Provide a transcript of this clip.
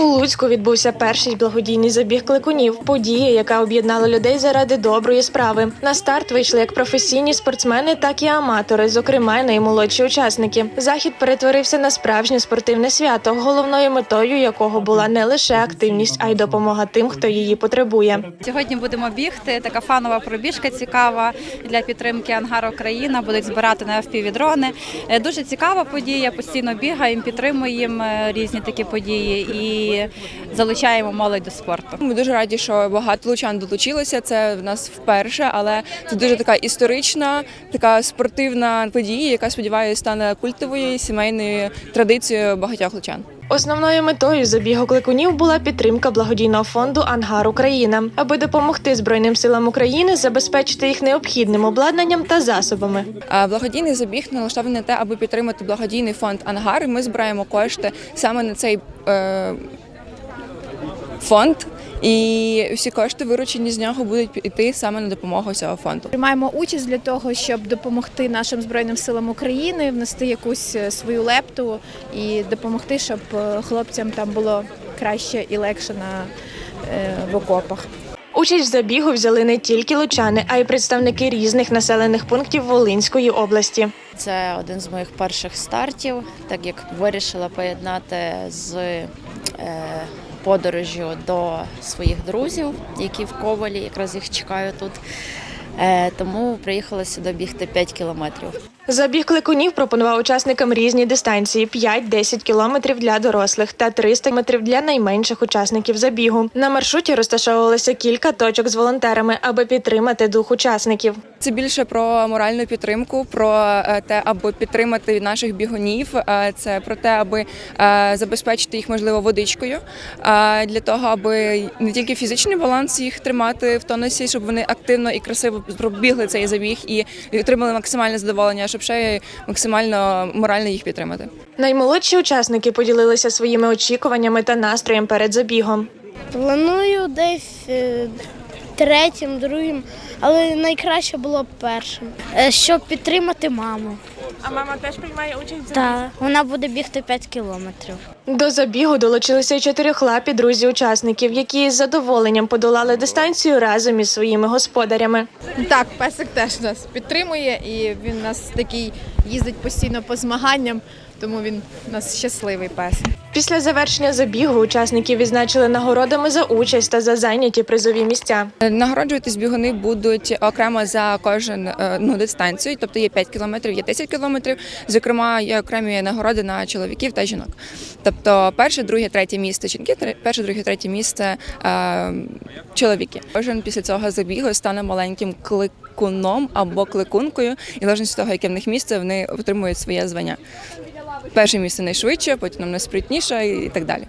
У Луцьку відбувся перший благодійний забіг кликунів. Подія, яка об'єднала людей заради доброї справи. На старт вийшли як професійні спортсмени, так і аматори, зокрема наймолодші учасники. Захід перетворився на справжнє спортивне свято, головною метою якого була не лише активність, а й допомога тим, хто її потребує. Сьогодні будемо бігти. Така фанова пробіжка цікава для підтримки Ангар Україна. Будуть збирати на FPV-дрони. Е, Дуже цікава подія. Постійно бігаємо, підтримуємо е, різні такі події і залучаємо молодь до спорту. Ми дуже раді, що багато лучан долучилося. Це в нас вперше, але це дуже така історична, така спортивна подія, яка сподіваюся стане культовою і сімейною традицією багатьох лучан. Основною метою забігу кликунів була підтримка благодійного фонду Ангар Україна, аби допомогти Збройним силам України забезпечити їх необхідним обладнанням та засобами. Благодійний забіг налаштований на те, аби підтримати благодійний фонд Ангар. Ми збираємо кошти саме на цей е, фонд. І всі кошти, виручені з нього, будуть йти саме на допомогу цього фонду. Приймаємо участь для того, щоб допомогти нашим збройним силам України внести якусь е, свою лепту і допомогти, щоб е, хлопцям там було краще і легше на е, в окопах. Участь в забігу взяли не тільки лучани, а й представники різних населених пунктів Волинської області. Це один з моїх перших стартів, так як вирішила поєднати з е, подорожю до своїх друзів, які в Ковалі, якраз їх чекаю тут. Е, тому приїхала сюди бігти 5 кілометрів. Забіг кликунів пропонував учасникам різні дистанції: 5-10 кілометрів для дорослих та 300 метрів для найменших учасників забігу. На маршруті розташовувалося кілька точок з волонтерами, аби підтримати дух учасників. Це більше про моральну підтримку, про е, те, аби підтримати наших бігунів. е, Це про те, аби е, забезпечити їх можливо водичкою, для того, аби не тільки фізичний баланс їх тримати в тонусі, щоб вони активно і красиво пробігли цей забіг і отримали максимальне задоволення, щоб ще й максимально морально їх підтримати. Наймолодші учасники поділилися своїми очікуваннями та настроєм перед забігом. Планую десь третім, другим, але найкраще було б першим, Е, щоб підтримати маму. А мама теж приймає участь Так, вона буде бігти 5 кілометрів. До забігу долучилися й чотирьохлапі друзі учасників, які з задоволенням подолали дистанцію разом із своїми господарями. Так, песик теж нас підтримує, і він у нас такий їздить постійно по змаганням, тому він у нас щасливий пес. Після завершення забігу учасників відзначили нагородами за участь та за зайняті призові місця. Нагороджуватись бігуни будуть окремо за кожен е, ну, дистанцію, тобто є 5 кілометрів, є 10 кілометрів. Зокрема, є окремі нагороди на чоловіків та жінок. Тобто перше, друге, третє місце жінки, перше, друге, третє місце е, чоловіки. Кожен після цього забігу стане маленьким кликуном або кликункою, і залежно від того, яке в них місце, вони отримують своє звання. Перше місце найшвидше, потім найспритніше і так далі.